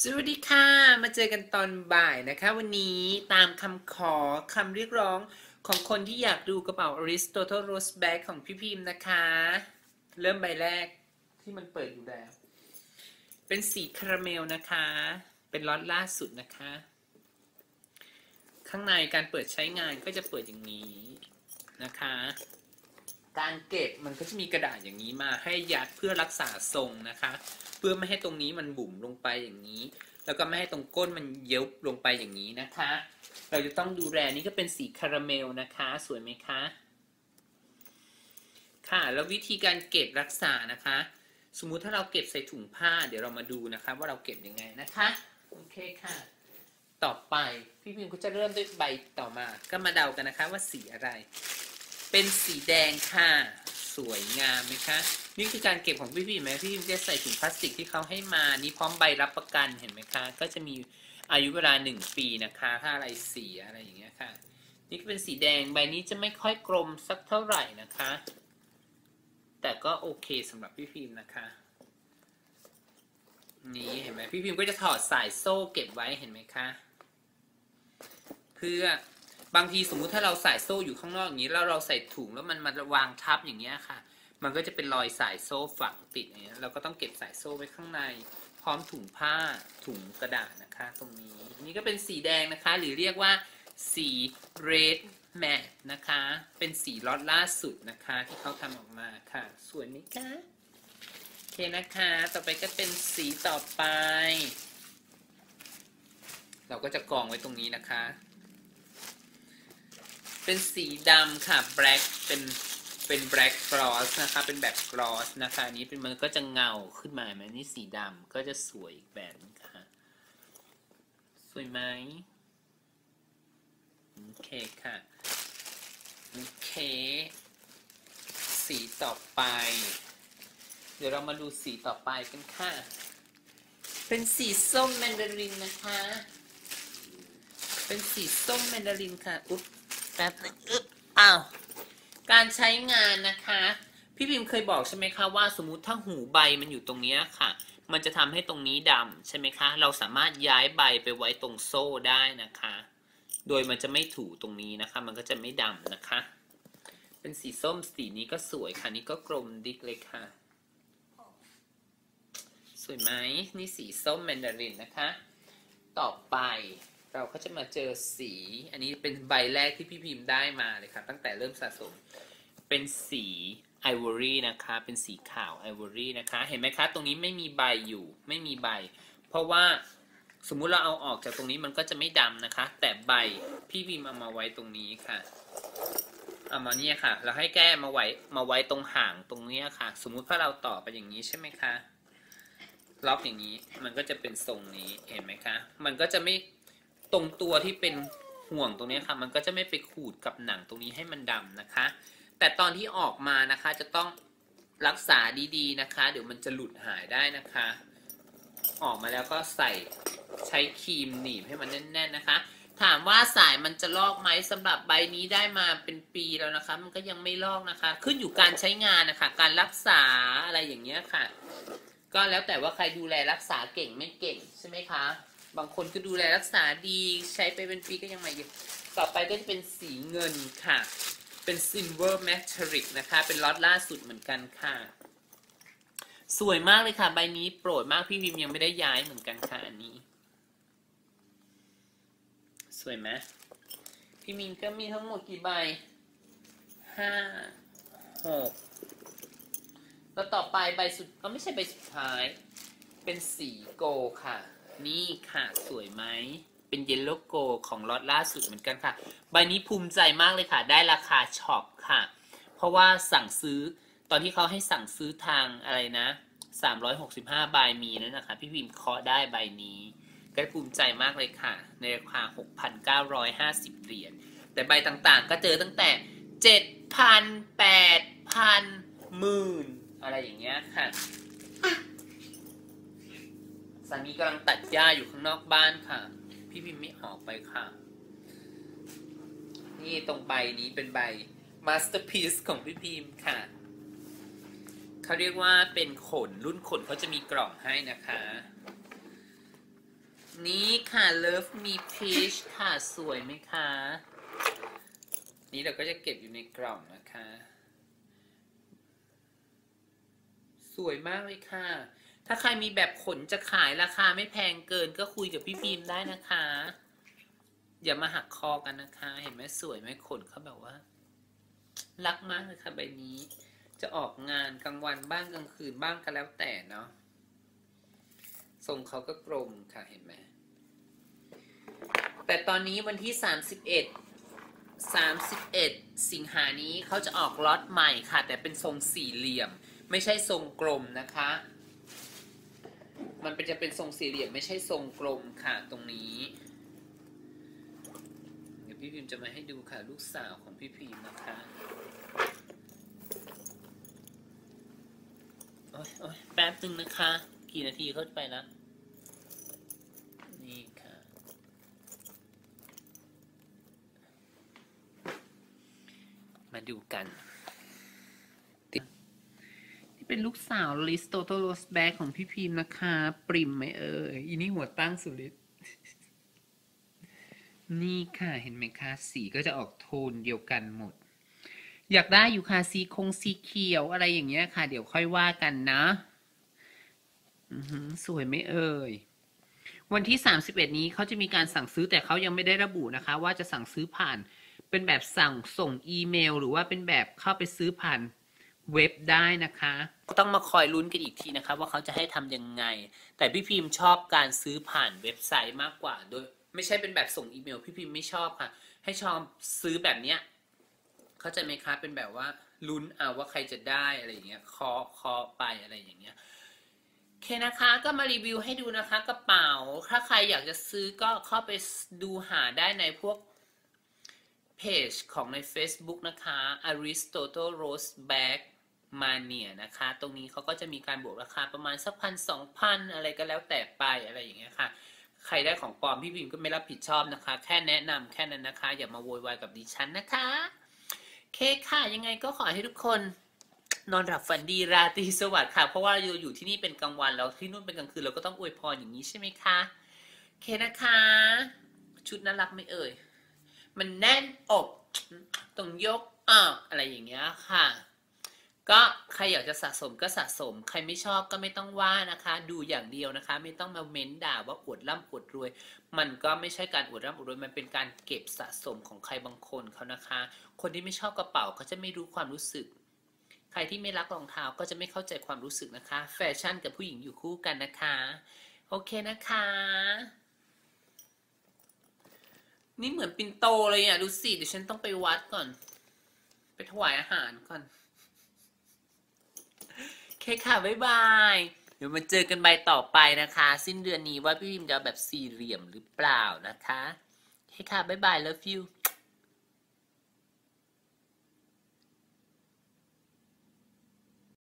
สวัสดีค่ะ มาเจอกันตอนบ่ายนะคะ วันนี้ตามคำขอคำเรียกร้องของคนที่อยากดูกระเป๋า Aristotle Rose Bag ของพี่พิมพ์นะคะ เริ่มใบแรกที่มันเปิดอยู่แล้ว เป็นสีคาราเมลนะคะ เป็นล็อตล่าสุดนะคะ ข้างในการเปิดใช้งานก็จะเปิดอย่างนี้นะคะ การเก็บมันก็จะมีกระดาษอย่างนี้มาให้ยัดเพื่อรักษาทรงนะคะ เพื่อไม่ให้ตรงนี้มันบุ๋มลงไปอย่างนี้ แล้วก็ไม่ให้ตรงก้นมันเย็บลงไปอย่างนี้นะคะ เราจะต้องดูแลนี่ก็เป็นสีคาราเมลนะคะ สวยไหมคะค่ะแล้ววิธีการเก็บรักษานะคะ สมมุติถ้าเราเก็บใส่ถุงผ้า เดี๋ยวเรามาดูนะคะ ว่าเราเก็บยังไงนะคะโอเคค่ะ ต่อไปพี่พิมก็จะเริ่มด้วยใบต่อมา ก็มาเดากันนะคะว่าสีอะไร เป็นสีแดงค่ะ สวยงามไหมคะ นี่คือการเก็บของพี่พิมไหมพี่พิมจะใส่ถุงพลาสติกที่เขาให้มา นี่พร้อมใบรับประกันเห็นไหมคะ ก็จะมีอายุเวลาหนึ่งปีนะคะ ถ้าอะไรเสียอะไรอย่างเงี้ยค่ะ นี่เป็นสีแดงใบนี้จะไม่ค่อยกลมสักเท่าไหร่นะคะ แต่ก็โอเคสำหรับพี่พิมนะคะนี่เห็นไหมพี่พิมก็จะถอดสายโซ่เก็บไว้เห็นไหมคะ เพื่อ บางทีสมมุติถ้าเราใส่โซ่อยู่ข้างนอกอย่างนี้ แล้วเราใส่ถุงแล้วมันมาวางทับอย่างเงี้ยค่ะ มันก็จะเป็นรอยสายโซ่ฝังติดอย่างเงี้ยเราก็ต้องเก็บสายโซ่ไว้ข้างใน พร้อมถุงผ้าถุงกระดาษนะคะ ตรงนี้นี่ก็เป็นสีแดงนะคะ หรือเรียกว่าสี red matte นะคะ เป็นสีล็อตล่าสุดนะคะ ที่เขาทำออกมาค่ะสวยไหมคะโอเคนะคะ ต่อไปก็เป็นสีต่อไป เราก็จะกองไว้ตรงนี้นะคะ เป็นสีดำค่ะ black เป็นเป็น black gloss นะคะ เป็นแบบ gloss นะคะอันนี้เป็นมันก็จะเงาขึ้นมาไหมนี่สีดำก็จะสวยอีกแบบนึงค่ะสวยไหมโอเคค่ะ โอเค สีต่อไป เดี๋ยวเรามาดูสีต่อไปกันค่ะ เป็นสีส้มแมนดารินนะคะ เป็นสีส้มแมนดารินค่ะ อุ๊บ ป๊บนึงอึ๊บอ้าวการใช้งานนะคะ พี่พิมพ์เคยบอกใช่ไหมคะว่าสมมุติถ้าหูใบมันอยู่ตรงนี้ค่ะ มันจะทำให้ตรงนี้ดำใช่ไหมคะ เราสามารถย้ายใบไปไว้ตรงโซ่ได้นะคะ โดยมันจะไม่ถูตรงนี้นะคะ มันก็จะไม่ดำนะคะ เป็นสีส้มสีนี้ก็สวยค่ะ นี่ก็กลมดิกเลยค่ะ สวยไหมนี่สีส้มแมนดารินนะคะ ต่อไป เราก็จะมาเจอสี อันนี้เป็นใบแรกที่พี่พิมพ์ได้มาเลยค่ะตั้งแต่เริ่มสะสม เป็นสีไอวอรี่นะคะ เป็นสีขาวไอวอรี่นะคะ เห็นไหมคะตรงนี้ไม่มีใบอยู่ ไม่มีใบ เพราะว่าสมมุติเราเอาออกจากตรงนี้มันก็จะไม่ดำนะคะ แต่ใบพี่พิมพ์เอามาไว้ตรงนี้ค่ะ เอามาเนี่ยค่ะ เราให้แก้มาไว้มาไว้ตรงห่างตรงเนี้ยค่ะ สมมุติถ้าเราต่อไปอย่างนี้ใช่ไหมคะล็อกอย่างนี้มันก็จะเป็นทรงนี้เห็นไหมคะ มันก็จะไม่ ตรงตัวที่เป็นห่วงตรงนี้ค่ะ มันก็จะไม่ไปขูดกับหนังตรงนี้ให้มันดำนะคะ แต่ตอนที่ออกมานะคะจะต้องรักษาดีๆนะคะ เดี๋ยวมันจะหลุดหายได้นะคะ ออกมาแล้วก็ใส่ใช้ครีมหนีบให้มันแน่น ๆนะคะ ถามว่าสายมันจะลอกไหมสำหรับใบนี้ได้มาเป็นปีแล้วนะคะ มันก็ยังไม่ลอกนะคะ ขึ้นอยู่การใช้งานนะคะ การรักษาอะไรอย่างเงี้ยค่ะ ก็แล้วแต่ว่าใครดูแลรักษาเก่งไม่เก่งใช่ไหมคะ บางคนก็ดูแลรักษาดีใช้ไปเป็นปีก็ยังไม่อยู่ต่อไปก็จะเป็นสีเงินค่ะ เป็น Silver Metallic นะคะ เป็นล็อตล่าสุดเหมือนกันค่ะ สวยมากเลยค่ะ ใบนี้โปรดมากพี่พิมยังไม่ได้ย้ายเหมือนกันค่ะอันนี้ สวยไหมพี่มินก็มีทั้งหมดกี่ใบห้าหกแล้วต่อไปใบสุดก็ไม่ใช่ใบสุดท้าย เป็นสีโกลค่ะ นี่ค่ะสวยไหม เป็นเยลโลโกของล็อตล่าสุดเหมือนกันค่ะ ใบนี้ภูมิใจมากเลยค่ะ ได้ราคาช็อปค่ะ เพราะว่าสั่งซื้อตอนที่เขาให้สั่งซื้อทางอะไรนะ 365 ใบมีนั่นนะคะ พี่พิมเคาะได้ใบนี้ ก็ภูมิใจมากเลยค่ะ ในราคา 6,950 เหรียญ แต่ใบต่างๆ ก็เจอตั้งแต่ 7,000 8,000หมื่นอะไรอย่างเงี้ยค่ะ สามีกำลังตัดหญ้าอยู่ข้างนอกบ้านค่ะ พี่พิมพ์ไม่ออกไปค่ะ นี่ตรงใบนี้เป็นใบ masterpiece ของพี่พิมพ์ค่ะ เขาเรียกว่าเป็นขนรุ่นขนเขาจะมีกล่องให้นะคะ นี่ค่ะ Love Me Peach ค่ะ สวยไหมคะ นี่เราก็จะเก็บอยู่ในกล่องนะคะ สวยมากเลยค่ะ ถ้าใครมีแบบขนจะขายราคาไม่แพงเกินก็คุยกับพี่พิมพ์ได้นะคะ อย่ามาหักคอกันนะคะ เห็นไหมสวยไหมขนเขาแบบว่า รักมากเลยค่ะใบนี้ จะออกงานกลางวันบ้างกลางคืนบ้างก็แล้วแต่เนาะทรงเขาก็กลมค่ะเห็นไหมแต่ตอนนี้วันที่ 31 31 สิงหานี้เขาจะออกล็อตใหม่ค่ะ แต่เป็นทรงสี่เหลี่ยม ไม่ใช่ทรงกลมนะคะ มันเป็นจะเป็นทรงสี่เหลี่ยมไม่ใช่ทรงกลมค่ะตรงนี้ เดี๋ยวพี่พิมพ์จะมาให้ดูค่ะลูกสาวของพี่พิมพ์นะคะโอ้ยโอ้ยแป๊บหนึ่งนะคะ กี่นาทีเข้าไปแล้วนี่ค่ะ มาดูกัน เป็นลูกสาวลิสโตโตโรสแบกของพี่พิมพ์นะคะ ปริมไหมเอ่ยอีนี่หัวตั้งสุดลิสนี่ค่ะเห็นไหมคะ สีก็จะออกโทนเดียวกันหมด อยากได้อยู่ค่ะสีคงสีเขียวอะไรอย่างเงี้ยค่ะ เดี๋ยวค่อยว่ากันนะสวยไหมเอ่ยวันที่ 31 นี้เขาจะมีการสั่งซื้อแต่เขายังไม่ได้ระบุนะคะ ว่าจะสั่งซื้อผ่านเป็นแบบสั่งส่งอีเมล หรือว่าเป็นแบบเข้าไปซื้อผ่านเว็บได้นะคะ ต้องมาคอยลุ้นกันอีกทีนะคะว่าเขาจะให้ทำยังไง แต่พี่พิมพ์ชอบการซื้อผ่านเว็บไซต์มากกว่า โดยไม่ใช่เป็นแบบส่งอีเมล พี่พิมพ์ไม่ชอบค่ะ ให้ชอบซื้อแบบเนี้ยเข้าใจไหมคะเป็นแบบว่าลุ้นเอาว่าใครจะได้อะไรอย่างเงี้ยคาะเคาะไปอะไรอย่างเงี้ยโอเคนะคะก็มารีวิวให้ดูนะคะกระเป๋า ถ้าใครอยากจะซื้อก็เข้าไปดูหาได้ในพวกเพจของใน Facebook นะคะ Aristotle Rose Bag Mania นะคะ ตรงนี้เขาก็จะมีการบวกราคาประมาณสักพันสองพันอะไรก็แล้วแต่ไปอะไรอย่างเงี้ยค่ะ ใครได้ของปลอมพี่พิมก็ไม่รับผิดชอบนะคะ แค่แนะนำแค่นั้นนะคะ อย่ามาโวยวายกับดิฉันนะคะเคค่ะยังไงก็ขอให้ทุกคนนอนหลับฝันดีราตรีสวัสดิ์ค่ะ เพราะว่าเราอยู่ที่นี่เป็นกลางวันแล้วที่นู่นเป็นกลางคืนเราก็ต้องอวยพรอย่างนี้ใช่ไหมคะเคนะคะ ชุดน่ารักไม่เอ่ย มันแน่นอกต้องยกออกอะไรอย่างเงี้ยค่ะ ก็ใครอยากจะสะสมก็สะสม ใครไม่ชอบก็ไม่ต้องว่านะคะ ดูอย่างเดียวนะคะ ไม่ต้องมาเม้นด่าว่าอวดร่ำอวดรวย มันก็ไม่ใช่การอวดร่ำอวดรวยมันเป็นการเก็บสะสมของใครบางคนเขานะคะ คนที่ไม่ชอบกระเป๋าเขาจะไม่รู้ความรู้สึก ใครที่ไม่รักรองเท้าก็จะไม่เข้าใจความรู้สึกนะคะ แฟชั่นกับผู้หญิงอยู่คู่กันนะคะ โอเคนะคะ นี่เหมือนปินโตเลยอะดูสิเดี๋ยวฉันต้องไปวัดก่อน ไปถวายอาหารก่อน เคค่ะ บ๊ายบาย เดี๋ยวมาเจอกันใบต่อไปนะคะ สิ้นเดือนนี้ว่าพี่พิมจะแบบสี่เหลี่ยมหรือเปล่านะคะ เคค่ะ บ๊ายบาย love you